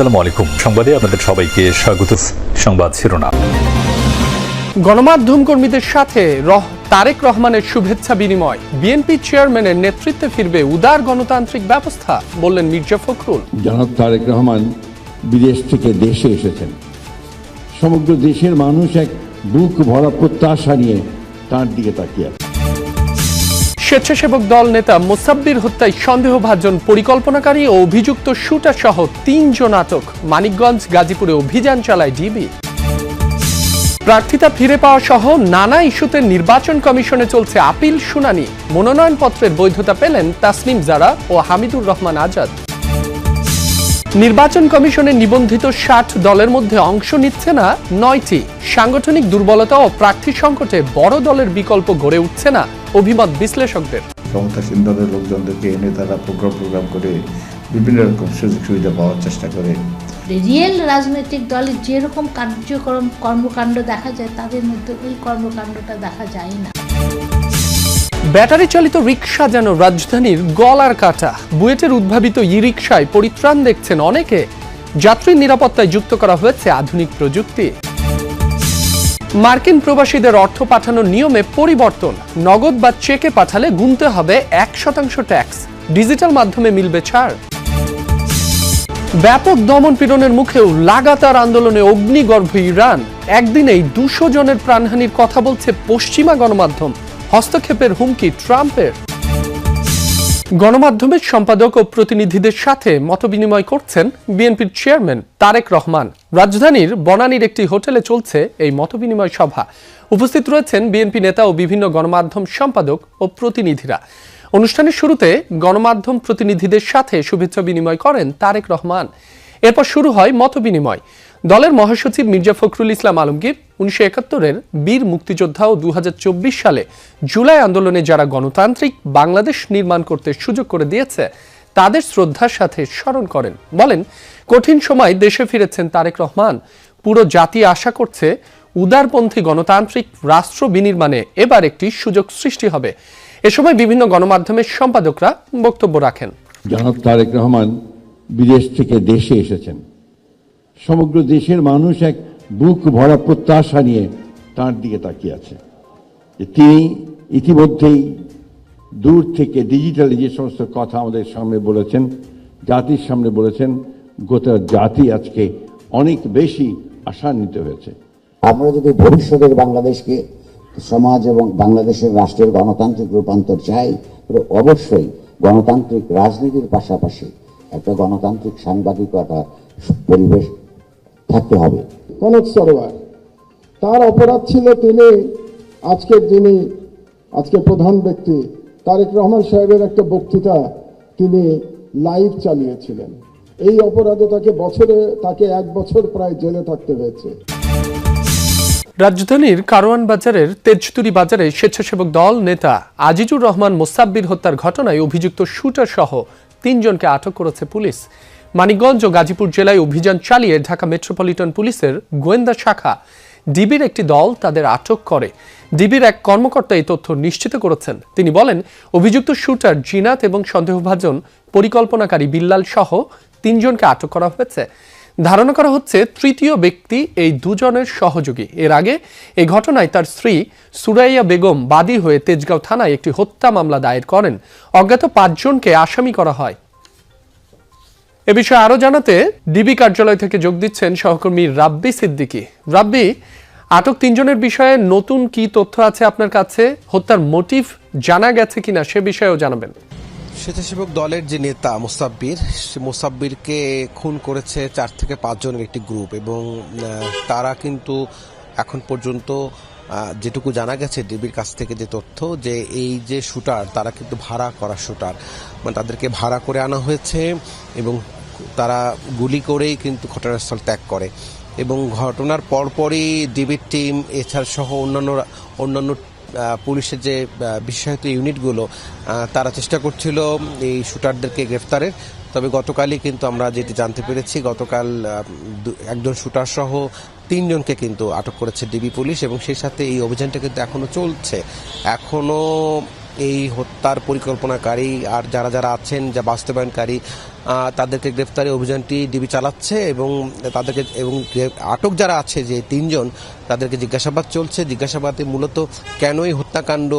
আসসালামু আলাইকুম। সংবাদে আপনাদের সবাইকে স্বাগত। সংবাদ শিরোনাম। গণমাধ্যম কর্মীদের সাথে রহ তারেক রহমানের শুভেচ্ছা বিনিময়। বিএনপি চেয়ারম্যানের নেতৃত্বে ফিরবে উদার গণতান্ত্রিক ব্যবস্থা বললেন মির্জা ফখরুল। জনাব তারেক রহমান বিদেশ থেকে দেশে এসেছেন। সমগ্র দেশের মানুষ এক বুক ভরা প্রত্যাশা নিয়ে তার দিকে তাকিয়ে স্বেচ্ছাসেবক দল নেতা মোসাব্বির হত্যায় সন্দেহভাজন পরিকল্পনাকারী ও অভিযুক্ত শুটার সহ তিনজন আটক। মানিকগঞ্জ, গাজীপুরে অভিযান চালায় ডিবি। প্রার্থিতা ফিরে পাওয়া সহ নানা ইস্যুতে নির্বাচন কমিশনে চলছে আপিল শুনানি। মনোনয়নপত্রের বৈধতা পেলেন তাসনিম জারা ও হামিদুর রহমান আজাদ। নির্বাচন কমিশনে নিবন্ধিত ষাট দলের মধ্যে অংশ নিচ্ছে না, নয়টি। সাংগঠনিক দুর্বলতা ও প্রার্থী সংকটে বড় দলের বিকল্প গড়ে উঠছে না। অভিমত বিশ্লেষকদের। ক্ষমতাসীন দলের লোকজনদেরকে এনে তারা প্রোগ্রাম প্রোগ্রাম করে বিভিন্ন রকম সুযোগ সুবিধা পাওয়ার চেষ্টা করে। রিয়েল রাজনৈতিক দলের যেরকম কার্যক্রম কর্মকাণ্ড দেখা যায় তাদের মধ্যে ওই কর্মকাণ্ডটা দেখা যায় না। ব্যাটারি চালিত রিক্সা যেন রাজধানীর গলার কাটা বুয়েটের উদ্ভাবিত ই রিক্সায় পরিত্রাণ দেখছেন অনেকে। যাত্রীর নিরাপত্তায় যুক্ত করা হয়েছে আধুনিক প্রযুক্তি। মার্কিন প্রবাসীদের অর্থ পাঠানোর নিয়মে পরিবর্তন। নগদ বা চেকে পাঠালে গুনতে হবে এক শতাংশ ট্যাক্স। ডিজিটাল মাধ্যমে মিলবে ছাড়। ব্যাপক দমন পীড়নের মুখেও লাগাতার আন্দোলনে অগ্নিগর্ভ ইরান। একদিনেই দুশো জনের প্রাণহানির কথা বলছে পশ্চিমা গণমাধ্যম। হস্তক্ষেপের হুমকি ট্রাম্পের। গণমাধ্যমের সম্পাদক ও প্রতিনিধিদের সাথে মতবিনিময় করছেন বিএনপির চেয়ারম্যান তারেক রহমান। রাজধানীর বনানীর একটি হোটেলে চলছে এই মতবিনিময় সভা। উপস্থিত রয়েছেন বিএনপি নেতা ও বিভিন্ন গণমাধ্যম সম্পাদক ও প্রতিনিধিরা। অনুষ্ঠানের শুরুতে গণমাধ্যম প্রতিনিধিদের সাথে শুভেচ্ছা বিনিময় করেন তারেক রহমান। এরপর শুরু হয় মতবিনিময়। দলের মহাসচিব মির্জা ফখরুল ইসলাম আলমগীর উনিশশো একাত্তরের বীর মুক্তিযোদ্ধা ও দু সালে জুলাই আন্দোলনে যারা গণতান্ত্রিক বাংলাদেশ নির্মাণ করতে সুযোগ করে দিয়েছে, তাদের শ্রদ্ধার সাথে স্মরণ করেন। বলেন, কঠিন সময় দেশে ফিরেছেন তারেক রহমান। পুরো জাতি আশা করছে উদারপন্থী গণতান্ত্রিক রাষ্ট্র বিনির্মাণে এবার একটি সুযোগ সৃষ্টি হবে। এ সময় বিভিন্ন গণমাধ্যমের সম্পাদকরা বক্তব্য রাখেন। জনাব তারেক রহমান বিদেশ থেকে দেশে এসেছেন। সমগ্র দেশের মানুষ এক বুক ভরা প্রত্যাশা নিয়ে তার দিকে তাকিয়ে আছে। তিনি ইতিমধ্যেই দূর থেকে ডিজিটালি যে সমস্ত কথা আমাদের সামনে বলেছেন, জাতির সামনে বলেছেন, গোটা জাতি আজকে অনেক বেশি আশান্বিত হয়েছে। আমরা যদি ভবিষ্যতের বাংলাদেশকে সমাজ এবং বাংলাদেশের রাষ্ট্রের গণতান্ত্রিক রূপান্তর চাই তাহলে অবশ্যই গণতান্ত্রিক রাজনীতির পাশাপাশি একটা গণতান্ত্রিক সাংবাদিকতা পরিবেশ থাকতে হবে। কনক সরোয়ার তার অপরাধ ছিল তিনি আজকের যিনি আজকে প্রধান ব্যক্তি তারেক রহমান সাহেবের একটা বক্তৃতা তিনি লাইভ চালিয়েছিলেন। এই অপরাধে তাকে বছরে তাকে এক বছর প্রায় জেলে থাকতে হয়েছে। রাজধানীর কারওয়ান বাজারের তেজতুরি বাজারে স্বেচ্ছাসেবক দল নেতা আজিজুর রহমান মোসাব্বির হত্যার ঘটনায় অভিযুক্ত শুটার সহ তিনজনকে আটক করেছে পুলিশ। মানিকগঞ্জ ও গাজীপুর জেলায় অভিযান চালিয়ে ঢাকা মেট্রোপলিটন পুলিশের গোয়েন্দা শাখা ডিবির একটি দল তাদের আটক করে। ডিবির এক কর্মকর্তা এই তথ্য নিশ্চিত করেছেন। তিনি বলেন, অভিযুক্ত শুটার জিনাত এবং সন্দেহভাজন পরিকল্পনাকারী বিল্লাল সহ তিনজনকে আটক করা হয়েছে। ধারণা করা হচ্ছে, তৃতীয় ব্যক্তি এই দুজনের সহযোগী। এর আগে এই ঘটনায় তার স্ত্রী সুরাইয়া বেগম বাদী হয়ে তেজগাঁও থানায় একটি হত্যা মামলা দায়ের করেন। অজ্ঞাত পাঁচজনকে আসামি করা হয়। এ বিষয়ে আরও জানাতে ডিবি কার্যালয় থেকে যোগ দিচ্ছেন সহকর্মী রাব্বি সিদ্দিকী। রাব্বি, আটক তিনজনের বিষয়ে নতুন কি তথ্য আছে আপনার কাছে? হত্যার মোটিভ জানা গেছে কিনা সে বিষয়েও জানাবেন। স্বেচ্ছাসেবক দলের যে নেতা মোসাব্বির মোসাব্বিরকে খুন করেছে চার থেকে পাঁচজনের একটি গ্রুপ এবং তারা কিন্তু এখন পর্যন্ত যেটুকু জানা গেছে ডিবির কাছ থেকে যে তথ্য যে এই যে শুটার, তারা কিন্তু ভাড়া করা শুটার। মানে তাদেরকে ভাড়া করে আনা হয়েছে এবং তারা গুলি করেই কিন্তু ঘটনাস্থল ত্যাগ করে। এবং ঘটনার পরপরই ডিবির টিম, এছাড়া সহ অন্যান্য অন্যান্য পুলিশের যে বিশেষায়িত ইউনিটগুলো তারা চেষ্টা করছিল এই শুটারদেরকে গ্রেফতারের। তবে গতকালই কিন্তু আমরা যেটি জানতে পেরেছি, গতকাল একজন শুটার সহ তিনজনকে কিন্তু আটক করেছে ডিবি পুলিশ এবং সেই সাথে এই অভিযানটা কিন্তু এখনও চলছে। এখনও এই হত্যার পরিকল্পনাকারী আর যারা যারা আছেন, যা বাস্তবায়নকারী তাদেরকে গ্রেফতারি অভিযানটি ডিবি চালাচ্ছে এবং তাদেরকে, এবং আটক যারা আছে, যে তিনজন, তাদেরকে জিজ্ঞাসাবাদ চলছে। জিজ্ঞাসাবাদে মূলত কেনই হত্যাকাণ্ড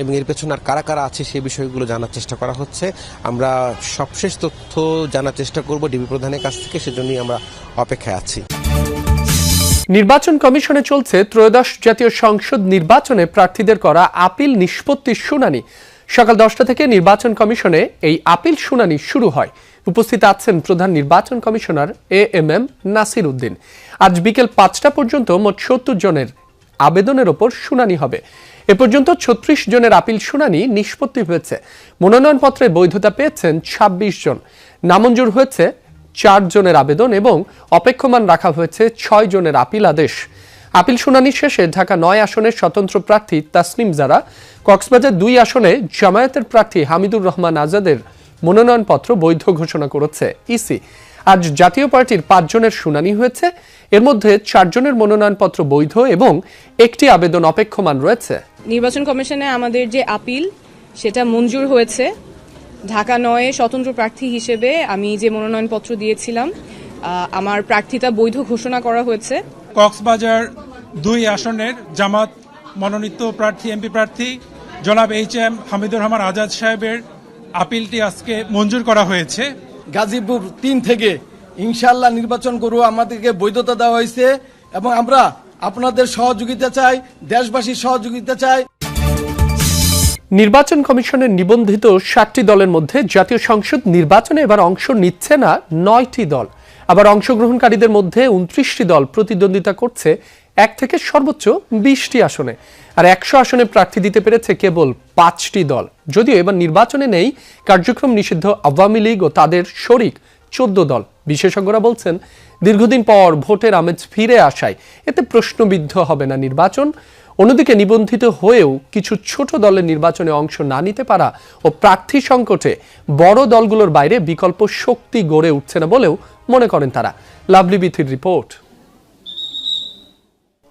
এবং এর পেছনে আর কারা কারা আছে সে বিষয়গুলো জানার চেষ্টা করা হচ্ছে। আমরা সবশেষ তথ্য জানার চেষ্টা করব ডিবি প্রধানের কাছ থেকে, সেজন্যই আমরা অপেক্ষায় আছি। নির্বাচন কমিশনে চলছে ত্রয়োদশ জাতীয় সংসদ নির্বাচনে প্রার্থীদের করা আপিল নিষ্পত্তির শুনানি। সকাল দশটা থেকে নির্বাচন কমিশনে এই আপিল শুনানি শুরু হয়। উপস্থিত আছেন প্রধান নির্বাচন commissioner A M M Nasir Uddin. আজ বিকেল পাঁচটা পর্যন্ত মোট সত্তর জনের আবেদনের ওপর শুনানি হবে। এ পর্যন্ত ছত্রিশ জনের আপিল শুনানি নিষ্পত্তি হয়েছে। মনোনয়নপত্রের বৈধতা পেয়েছেন ২৬ জন। নামঞ্জুর হয়েছে চার জনের আবেদন এবং অপেক্ষমান রাখা হয়েছে ছয় জনের আপিল আদেশ। আপিল শুনানি শেষে ঢাকা নয় আসনের স্বতন্ত্র প্রার্থী তাসলিম জারা, কক্সবাজার দুই আসনে জামায়াতের প্রার্থী হামিদুর রহমান আজাদের মনোনয়নপত্র বৈধ ঘোষণা করেছে ইসি। আজ জাতীয় পার্টির পাঁচজনের শুনানি হয়েছে। এর মধ্যে চারজনের মনোনয়নপত্র বৈধ এবং একটি আবেদন অপেক্ষমান রয়েছে। নির্বাচন কমিশনে আমাদের যে আপিল, সেটা মঞ্জুর হয়েছে। ঢাকা নয়ে স্বতন্ত্র প্রার্থী হিসেবে আমি যে মনোনয়নপত্র দিয়েছিলাম আমার প্রার্থিতা বৈধ ঘোষণা করা হয়েছে। কক্সবাজার দুই আসনের জামাত মনোনীত প্রার্থী এমপি প্রার্থী জনাব এইচ এম হামিদুর রহমান আজাদ সাহেবের আপিলটি আজকে মঞ্জুর করা হয়েছে। গাজীপুর তিন থেকে ইনশাল্লাহ নির্বাচন করব আমাদেরকে বৈধতা দেওয়া হয়েছে এবং আমরা আপনাদের সহযোগিতা চাই দেশবাসীর সহযোগিতা চাই। নির্বাচন কমিশনের নিবন্ধিত ষাটটি দলের মধ্যে জাতীয় সংসদ নির্বাচনে এবার অংশ নিচ্ছে না নয়টি দল। আবার অংশগ্রহণকারীদের মধ্যে উনত্রিশটি দল প্রতিদ্বন্দ্বিতা করছে এক থেকে সর্বোচ্চ বিশটি আসনে। আর একশো আসনে প্রার্থী দিতে পেরেছে কেবল পাঁচটি দল। যদিও এবার নির্বাচনে নেই, কার্যক্রম নিষিদ্ধ আওয়ামী লীগ ও তাদের শরিক চোদ্দ দল। বিশেষজ্ঞরা বলছেন, দীর্ঘদিন পর ভোটের আমেজ ফিরে আসায় এতে প্রশ্নবিদ্ধ হবে না নির্বাচন। অন্যদিকে নিবন্ধিত হয়েও কিছু ছোট দলের নির্বাচনে অংশ না নিতে পারা ও প্রার্থী সংকটে বড় দলগুলোর বাইরে বিকল্প শক্তি গড়ে উঠছে না বলেও মনে করেন তারা। লাভলি বিথির রিপোর্ট।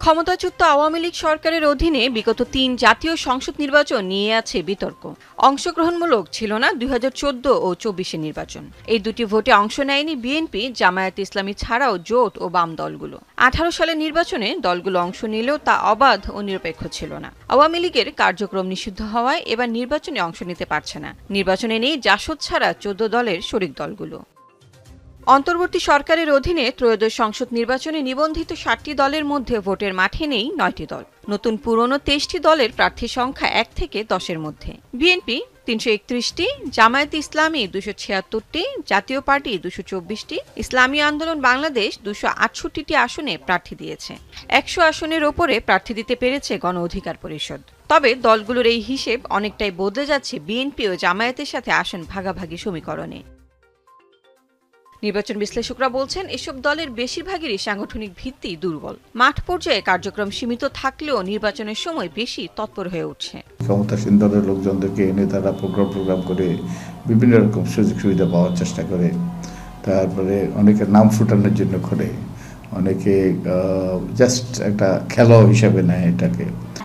ক্ষমতাচ্যুত আওয়ামী লীগ সরকারের অধীনে বিগত তিন জাতীয় সংসদ নির্বাচন নিয়ে আছে বিতর্ক। অংশগ্রহণমূলক ছিল না দুই হাজার চোদ্দ ও চব্বিশে নির্বাচন। এই দুটি ভোটে অংশ নেয়নি বিএনপি, জামায়াত ইসলামী ছাড়াও জোট ও বাম দলগুলো। আঠারো সালের নির্বাচনে দলগুলো অংশ নিলেও তা অবাধ ও নিরপেক্ষ ছিল না। আওয়ামী লীগের কার্যক্রম নিষিদ্ধ হওয়ায় এবার নির্বাচনে অংশ নিতে পারছে না। নির্বাচনে নেই জাসদ ছাড়া চোদ্দ দলের শরিক দলগুলো। অন্তর্বর্তী সরকারের অধীনে ত্রয়োদশ সংসদ নির্বাচনে নিবন্ধিত ষাটটি দলের মধ্যে ভোটের মাঠে নেই নয়টি দল। নতুন পুরনো তেইশটি দলের প্রার্থী সংখ্যা এক থেকে দশের মধ্যে। বিএনপি তিনশো একত্রিশটি, জামায়াত ইসলামী দুশো ছিয়াত্তরটি, জাতীয় পার্টি দুশো চব্বিশটি, ইসলামী আন্দোলন বাংলাদেশ দুশো আটষট্টিটি আসনে প্রার্থী দিয়েছে। একশো আসনের ওপরে প্রার্থী দিতে পেরেছে গণ অধিকার পরিষদ। তবে দলগুলোর এই হিসেব অনেকটাই বদলে যাচ্ছে বিএনপি ও জামায়াতের সাথে আসন ভাগাভাগি সমীকরণে। নির্বাচন বিশ্লেষকরা বলছেন, এসব দলের বেশিরভাগেরই সাংগঠনিক ভিত্তি দুর্বল। মাঠ পর্যায়ে কার্যক্রম সীমিত থাকলেও নির্বাচনের সময় বেশি তৎপর হয়ে উঠছে। ক্ষমতাসীন দলের লোকজনদেরকে এনে তারা প্রোগ্রাম প্রোগ্রাম করে বিভিন্ন রকম সুযোগ সুবিধা পাওয়ার চেষ্টা করে। তারপরে অনেকে নাম ফুটানোর জন্য করে। অনেকে জাস্ট একটা খেলা হিসাবে নেয় এটাকে।